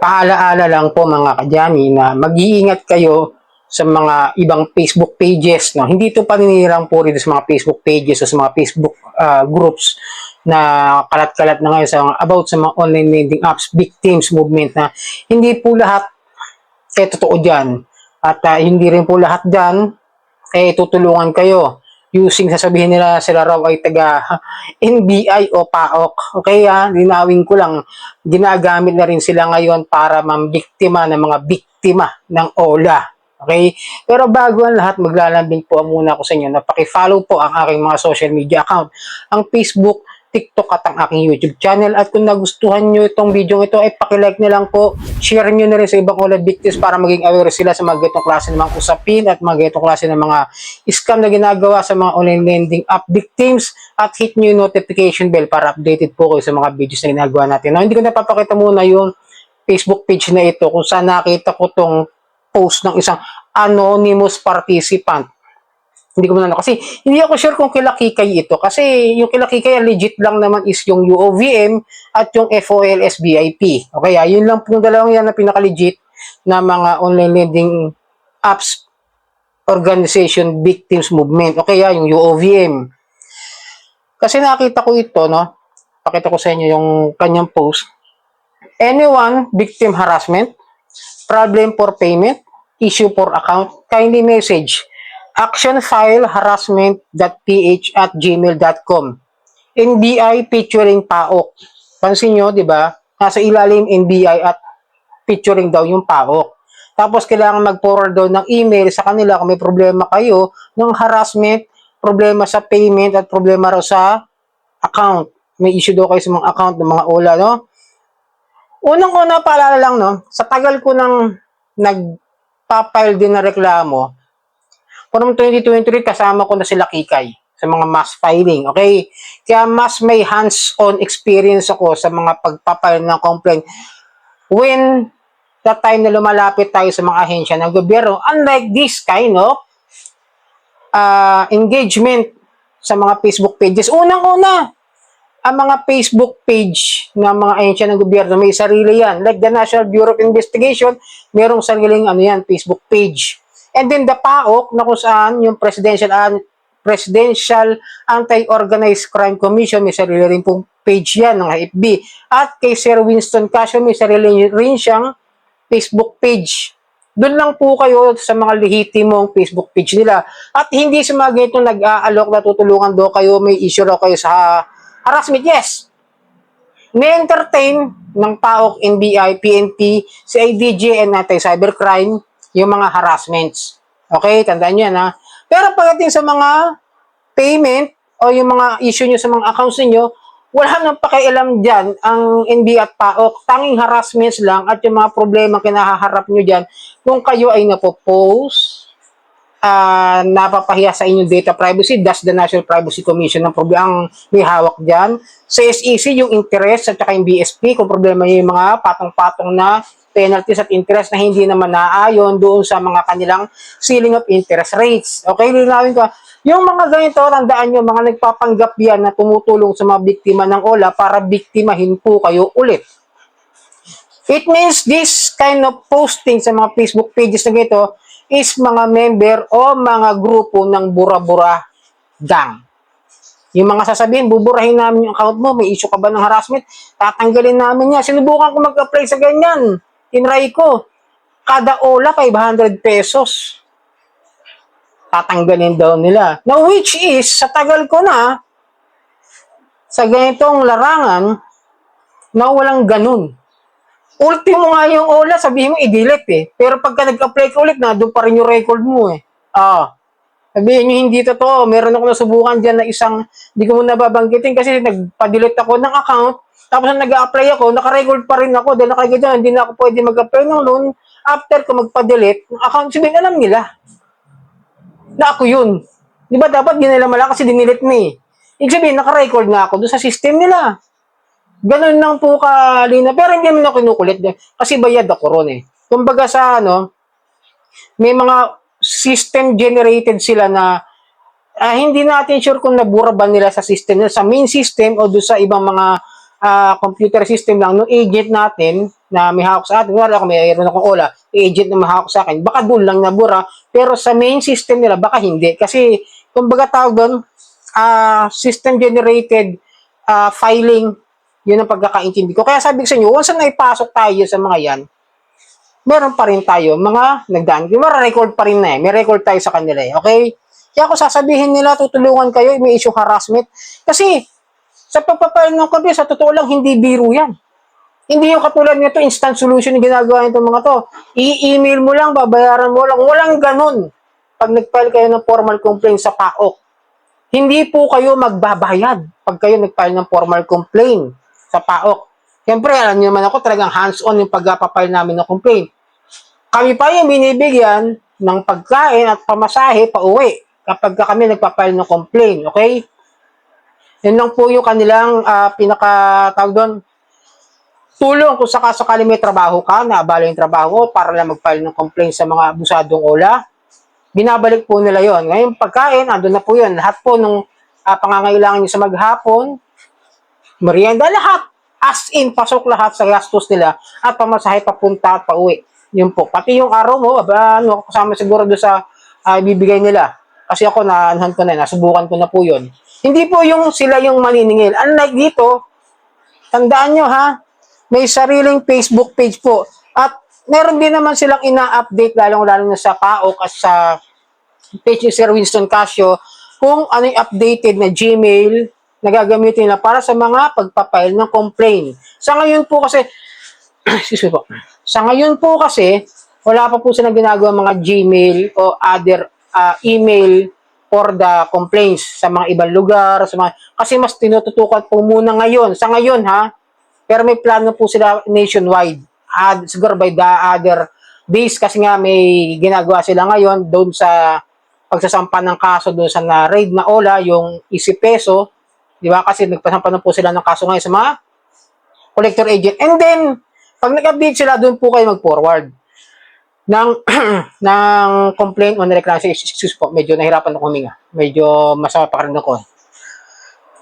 paalaala lang po mga kadyami na mag-iingat kayo sa mga ibang Facebook pages. No? Hindi ito paninirang po rin sa mga Facebook pages o sa mga Facebook ah, groups na kalat-kalat na ngayon sa about sa mga online lending apps, victims movement na hindi po lahat eh totoo dyan. At ah, hindi rin po lahat dyan eh tutulungan kayo using sasabihin nila sila raw ay taga NBI o PAOK. Okay ha, linawin ko lang, ginagamit na rin sila ngayon para mambiktima ng mga biktima ng OLA. Okay? Pero bago ang lahat, maglalambing po muna ako sa inyo na paki-follow po ang aking mga social media account. Ang Facebook, TikTok at ang aking YouTube channel. At kung nagustuhan nyo itong video ito, ay pakilike na lang po. Share nyo na rin sa ibang OLA victims para maging aware sila sa mga ganitong klase ng mga usapin at mga ganitong klase ng mga scam na ginagawa sa mga online lending app victims at hit nyo yung notification bell para updated po kayo sa mga videos na ginagawa natin. Now, hindi ko napapakita muna yung Facebook page na ito kung saan nakita ko tong post ng isang anonymous participant. Hindi ko muna kasi hindi ako sure kung kila Kikay ito kasi yung kila Kikay legit lang naman is yung UOVM at yung FOLS VIP. Okay, yun lang pong dalawang yan na pinaka-legit na mga online lending apps organization victims movement. Okay, yung UOVM. Kasi nakita ko ito, no? Pakita ko sa inyo yung kanyang post. Anyone victim harassment, problem for payment, issue for account, kindly message actionfileharassment.ph at gmail.com NBI featuring PAOK. Pansin nyo, di ba? Nasa ilalim NBI at featuring daw yung PAOK. Tapos kailangan mag-forward daw ng email sa kanila kung may problema kayo ng harassment, problema sa payment at problema raw sa account. May issue daw kayo sa mga account ng mga OLA, no? Unang-una, paalala lang, no? Sa tagal ko nang nagpa-file din na reklamo, from 2023, kasama ko na sila Kikay sa mga mass filing, okay? Kaya mas may hands-on experience ako sa mga pagpapile ng complaint when the time na lumalapit tayo sa mga ahensya ng gobyerno. Unlike this kind of uh, engagement sa mga Facebook pages. Unang-una, ang mga Facebook page ng mga ahensya ng gobyerno, may sarili yan. Like the National Bureau of Investigation, merong sariling ano yan, Facebook page. And then the PAOK, na kung saan yung Presidential, An- Presidential Anti-Organized Crime Commission, may sarili rin pong page yan ng FB. At kay Sir Winston Casio, may sarili rin siyang Facebook page. Doon lang po kayo sa mga lehitimong Facebook page nila. At hindi sa mga ganito nag-aalok na tutulungan daw kayo, may issue raw kayo sa harassment. Yes, may entertain ng PAOK, NBI, PNP, CIDG, and anti-cybercrime yung mga harassments. Okay, tandaan nyo yan ha. Pero pagdating sa mga payment o yung mga issue nyo sa mga accounts niyo, wala nang pakialam dyan ang NBI at PAOK. Tanging harassments lang at yung mga problema kinahaharap nyo dyan kung kayo ay napopost, uh, napapahiya sa inyong data privacy, that's the National Privacy Commission ng problema ang may hawak dyan. Sa SEC, yung interest at saka yung BSP, kung problema nyo yung mga patong-patong na penalties at interest na hindi naman naayon doon sa mga kanilang ceiling of interest rates. Okay, linawin ko. Yung mga ganito, tandaan nyo, mga nagpapanggap yan na tumutulong sa mga biktima ng OLA para biktimahin po kayo ulit. It means this kind of posting sa mga Facebook pages na gito is mga member o mga grupo ng Bura-Bura Gang. Yung mga sasabihin, buburahin namin yung account mo, may issue ka ba ng harassment, tatanggalin namin yan. Sinubukan ko mag-apply sa ganyan. Tinry ko. Kada ola, 500 pesos. Tatanggalin daw nila. Now, which is, sa tagal ko na, sa ganitong larangan, na walang ganun. Ultimo nga yung ola, sabihin mo, i-delete eh. Pero pagka nag-apply ka ulit, na doon pa rin yung record mo eh. Ah, sabihin nyo, hindi totoo. Meron ako nasubukan dyan na isang, hindi ko muna babanggitin kasi nagpa-delete ako ng account. Tapos nang nag-apply ako, naka-record pa rin ako. Dahil naka dyan, hindi na ako pwede mag-apply ng loan. After ko magpa-delete, ng account, sabihin, alam nila. Na ako yun. Di ba dapat di nila mala kasi dinilit mo eh. Ibig sabihin, naka-record na ako doon sa system nila. Ganun lang po kalina. Pero hindi naman ako kinukulit. Kasi bayad ako ron eh. Kumbaga sa ano, may mga system generated sila na ah, hindi natin sure kung nabura ba nila sa system nila, sa main system o doon sa ibang mga ah, computer system lang, no agent natin, na may hawak sa atin. Wala kung mayroon akong OLA, agent na mahawak sa akin, baka doon lang nabura. Pero sa main system nila, baka hindi. Kasi, kumbaga tawag doon, ah, system generated ah, filing, yun ang pagkakaintindi ko. Kaya sabi ko sa inyo, once na ipasok tayo sa mga yan, meron pa rin tayo mga nagdaan. Ba, record pa rin na eh. May record tayo sa kanila eh. Okay? Kaya ako sasabihin nila, tutulungan kayo, may issue harassment. Kasi, sa pagpapail ng kabi, sa totoo lang, hindi biro yan. Hindi yung katulad nito, instant solution yung ginagawa nitong mga to. I-email mo lang, babayaran mo lang. Walang ganun. Pag nag-file kayo ng formal complaint sa PAOK, hindi po kayo magbabayad pag kayo nag-file ng formal complaint sa PAOK. Siyempre, alam niyo naman ako, talagang hands-on yung pagpapile namin ng complaint. Kami pa yung binibigyan ng pagkain at pamasahe pa uwi kapag ka kami nagpapile ng complaint. Okay? Yan lang po yung kanilang ah, pinaka, tawag doon, tulong kung sakasakali may trabaho ka, naabala yung trabaho para lang mag-file ng complaint sa mga abusadong ola, binabalik po nila yon. Ngayon, pagkain, andun na po yun. Lahat po ng ah, pangangailangan nyo sa maghapon, merienda, lahat. As in, pasok lahat sa gastos nila at pamasahe papunta at pauwi. Yun po. Pati yung araw mo, aba, ano, kasama siguro doon sa ah, ibibigay nila. Kasi ako, naanahan ko na, nasubukan ko na po yun. Hindi po yung sila yung maniningil. Unlike dito, tandaan nyo ha, may sariling Facebook page po. At meron din naman silang ina-update lalong-lalo na sa PAOK at sa page ni Sir Winston Casio kung ano yung updated na Gmail na gagamitin nila para sa mga pagpapile ng complaint. Sa ngayon po kasi, excuse me po, sa ngayon po kasi, wala pa po silang ginagawa mga Gmail o other ah, email for the complaints sa mga ibang lugar, sa mga, kasi mas tinututukan po muna ngayon, sa ngayon ha, pero may plano po sila nationwide. Ad, siguro by the other days kasi nga may ginagawa sila ngayon doon sa pagsasampa ng kaso doon sa na-raid na OLA, yung isi peso, di ba? Kasi nagpasampa na po sila ng kaso ngayon sa mga collector agent. And then, pag nag-update sila, doon po kayo mag-forward ng ng complaint o reklamo. Excuse po, medyo nahirapan ako huminga. Medyo masama pa rin ako.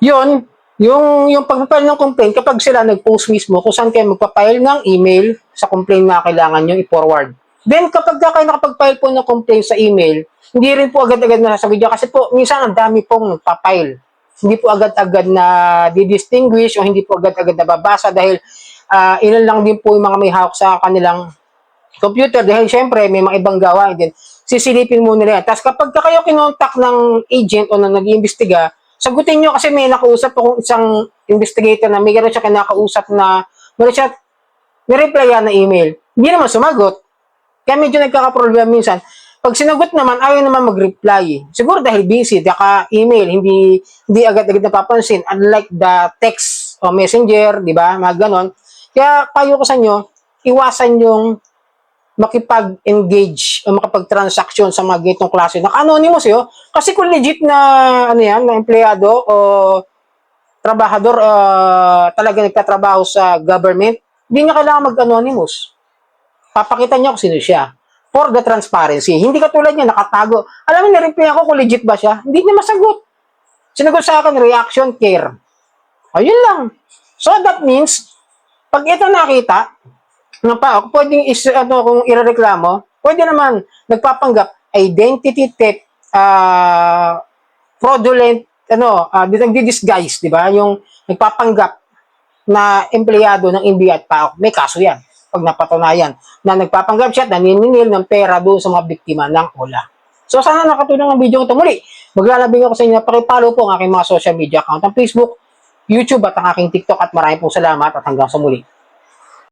Yun, yung, yung pagpapile ng complaint, kapag sila nag-post mismo kung saan kayo magpapile ng email sa complaint na kailangan nyo i-forward. Then, kapag ka kayo nakapag-file po ng complaint sa email, hindi rin po agad-agad nasasagot dyan kasi po, minsan ang dami pong papile. Hindi po agad-agad na di-distinguish o hindi po agad-agad nababasa dahil ah, ilan lang din po yung mga may hawak sa kanilang computer dahil syempre may mga ibang gawain din. Sisilipin mo nila yan. Tapos kapag ka kayo kinontak ng agent o na nag-iimbestiga, sagutin nyo kasi may nakausap akong isang investigator na may gano'n siya kinakausap na meron siya nireplyan na email. Hindi naman sumagot. Kaya medyo nagkakaproblema minsan. Pag sinagot naman, ayaw naman mag-reply. Siguro dahil busy, daka email, hindi hindi agad-agad napapansin. Unlike the text o messenger, di ba? Mga ganon. Kaya payo ko sa inyo, iwasan yung makipag-engage o makapag-transaction sa mga ganitong klase ng anonymous yo. Kasi kung legit na ano yan, na empleyado o trabahador uh, talaga nagtatrabaho sa government, hindi niya kailangan mag-anonymous. Papakita niya kung sino siya. For the transparency. Hindi katulad niya, nakatago. Alam mo, nireply ako kung legit ba siya. Hindi niya masagot. Sinagot sa akin, reaction, care. Ayun lang. So that means, pag ito nakita, ng pa, pwedeng is, ano, kung irereklamo, pwede naman, nagpapanggap, identity theft, ah, fraudulent, ano, uh, nagdi-disguise, di ba? Yung nagpapanggap na empleyado ng NBI at PAOK, may kaso yan. Pag napatunayan na nagpapanggap siya, naniningil ng pera doon sa mga biktima ng OLA. So, sana nakatulong ang video ito. Muli, maglalabing ako sa inyo. Pakipalo po ang aking mga social media account, ang Facebook, YouTube at ang aking TikTok at maraming pong salamat at hanggang sa muli.